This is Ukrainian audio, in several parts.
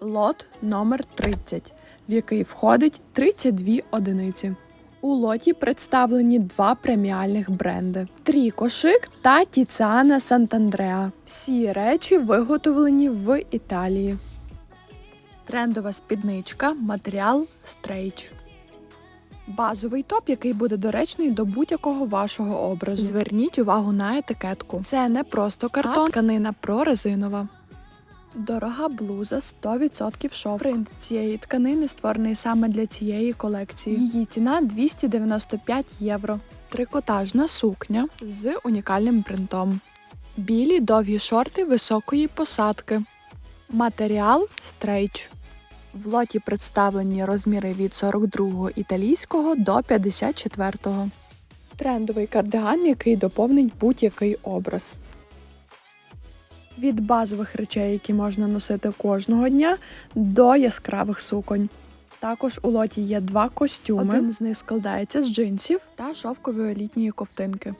Лот номер 30, в який входить 32 одиниці. У лоті представлені два преміальних бренди: Тріко Шик та Тіціана Сантандреа. Всі речі виготовлені в Італії. Трендова спідничка, матеріал стрейч. Базовий топ, який буде доречний до будь-якого вашого образу. Зверніть увагу на етикетку. Це не просто картон, а тканина прорезинова. Дорога блуза 100% шов. Принт цієї тканини створений саме для цієї колекції. Її ціна 295 євро. Трикотажна сукня з унікальним принтом. Білі довгі шорти високої посадки. Матеріал стрейч. В лоті представлені розміри від 42 італійського до 54. Трендовий кардиган, який доповнить будь-який образ. Від базових речей, які можна носити кожного дня, до яскравих суконь. Також у лоті є два костюми. Один з них складається з джинсів та шовкової літньої ковтинки.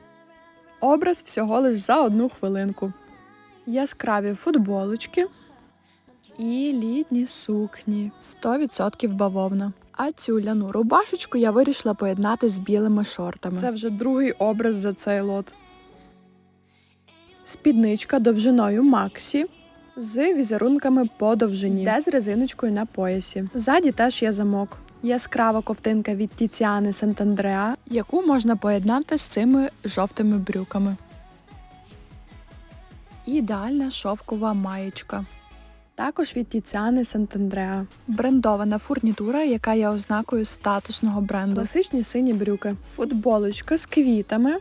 Образ всього лиш за одну хвилинку. Яскраві футболочки і літні сукні 100% бавовна. А цю ляну рубашечку я вирішила поєднати з білими шортами. Це вже другий образ за цей лот. Спідничка довжиною Максі з візерунками по довжині, де з резиночкою на поясі. Ззаді теж є замок. Яскрава ковтинка від Тіціани Сантандреа, яку можна поєднати з цими жовтими брюками. Ідеальна шовкова маєчка. Також від Тіціани Сантандреа. Брендована фурнітура, яка є ознакою статусного бренду. Класичні сині брюки. Футболочка з квітами.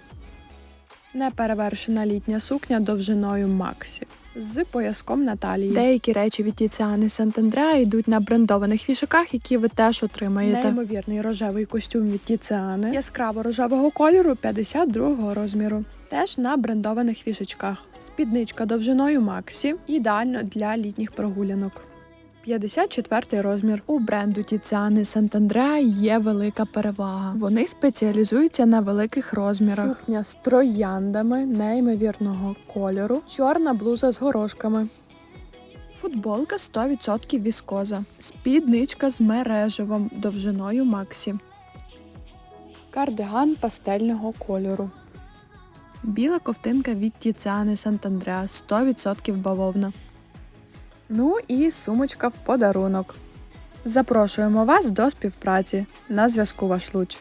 Неперевершена літня сукня довжиною Максі. З пояском на талії. Деякі речі від Тіціани Сантандреа йдуть на брендованих вішаках, які ви теж отримаєте. Неймовірний рожевий костюм від Тіціани. Яскраво рожевого кольору 52-го розміру. Теж на брендованих вішачках. Спідничка довжиною Максі. Ідеально для літніх прогулянок. 54 розмір. У бренду Тіціани Сантандреа є велика перевага. Вони спеціалізуються на великих розмірах. Сукня з трояндами неймовірного кольору, чорна блуза з горошками. Футболка 100% віскоза. Спідничка з мережевом довжиною Максі. Кардиган пастельного кольору. Біла ковтинка від Тіціани Сантандреа 100% бавовна. Ну і сумочка в подарунок. Запрошуємо вас до співпраці. На зв'язку ваш луч.